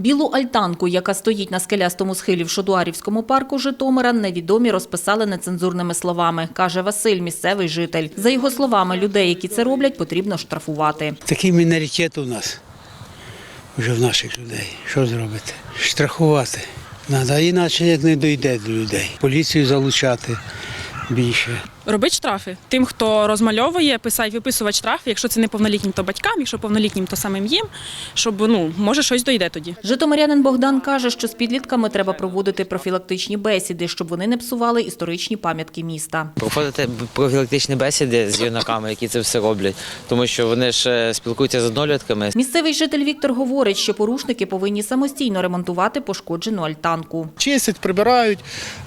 Білу альтанку, яка стоїть на скелястому схилі в Шодуарівському парку Житомира, невідомі розписали нецензурними словами, каже Василь, місцевий житель. За його словами, людей, які це роблять, потрібно штрафувати. Такий міноритет у нас вже в наших людей. Що зробити? Штрафувати. Треба, іначе як не дійде до людей. Поліцію залучати більше. Робить штрафи тим, хто розмальовує, писать, виписувати штрафи. Якщо це неповнолітнім, то батькам, якщо повнолітнім, то самим їм, щоб ну може щось дойде тоді. Житомирянин Богдан каже, що з підлітками треба проводити профілактичні бесіди, щоб вони не псували історичні пам'ятки міста. Проходити профілактичні бесіди з юнаками, які це все роблять, тому що вони ж е, спілкуються з однолітками. Місцевий житель Віктор говорить, що порушники повинні самостійно ремонтувати пошкоджену альтанку. чистять, прибирають,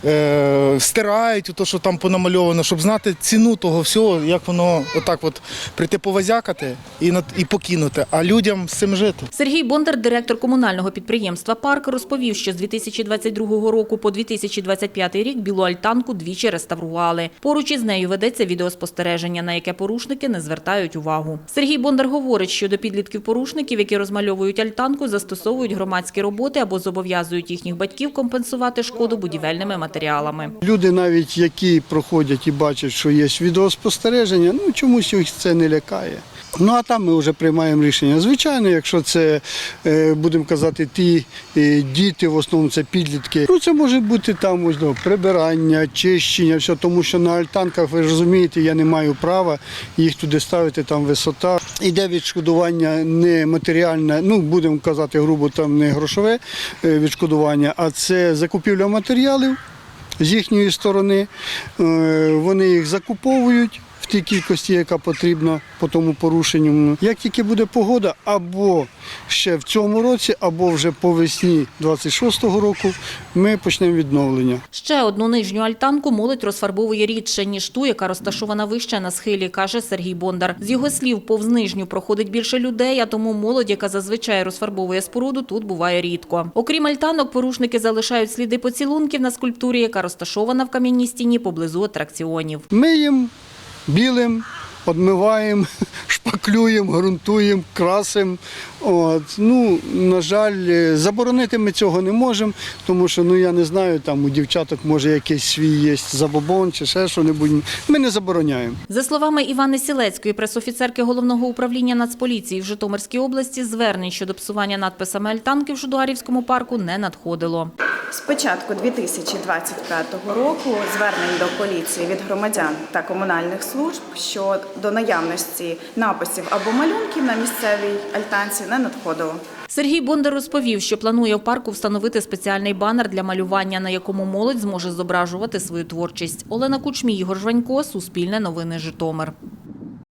е, стирають то, що там понамальовано, щоб знати ціну того всього, як воно отак от прийти повозякати і, і покинути, а людям з цим жити. Сергій Бондар, директор комунального підприємства «Парк», розповів, що з 2022 року по 2025 рік білу альтанку двічі реставрували. Поруч із нею ведеться відеоспостереження, на яке порушники не звертають увагу. Сергій Бондар говорить, що до підлітків-порушників, які розмальовують альтанку, застосовують громадські роботи або зобов'язують їхніх батьків компенсувати шкоду будівельними матеріалами. Люди, навіть які проходять і бачать, що є відеоспостереження, ну чомусь їх це не лякає. Ну а там ми вже приймаємо рішення. Звичайно, якщо це е, будемо казати, ті е, діти, в основному це підлітки. Ну це може бути там ось, ну, прибирання, чищення, все, тому що на альтанках, ви розумієте, я не маю права їх туди ставити, там висота. Іде відшкодування не матеріальне, ну будемо казати грубо, там не грошове е, відшкодування, а це закупівля матеріалів з їхньої сторони. Е, Вони їх закуповують тій кількості, яка потрібна по тому порушенню. Як тільки буде погода, або ще в цьому році, або вже по весні 26-го року, ми почнемо відновлення. Ще одну нижню альтанку молодь розфарбовує рідше, ніж ту, яка розташована вище на схилі, каже Сергій Бондар. З його слів, повз нижню проходить більше людей, а тому молодь, яка зазвичай розфарбовує споруду, тут буває рідко. Окрім альтанок, порушники залишають сліди поцілунків на скульптурі, яка розташована в кам'яній стіні поблизу атракціонів. Миємо білим, одмиваємо, шпаклюємо, ґрунтуємо, красимо. От. Ну, на жаль, е, заборонити ми цього не можемо, тому що ну, я не знаю, там у дівчаток може якийсь свій є забобон чи ще що-небудь. Ми не забороняємо. За словами Івани Сілецької, пресофіцерки головного управління Нацполіції в Житомирській області, звернень щодо псування надписами альтанки в Жудуарівському парку не надходило. З початку 2025 року звернень до поліції від громадян та комунальних служб щодо наявності написів або малюнків на місцевій альтанці не надходило. Сергій Бондар розповів, що планує в парку встановити спеціальний банер для малювання, на якому молодь зможе зображувати свою творчість. Олена Кучмій, Ігор Жванько, Суспільне новини Житомир.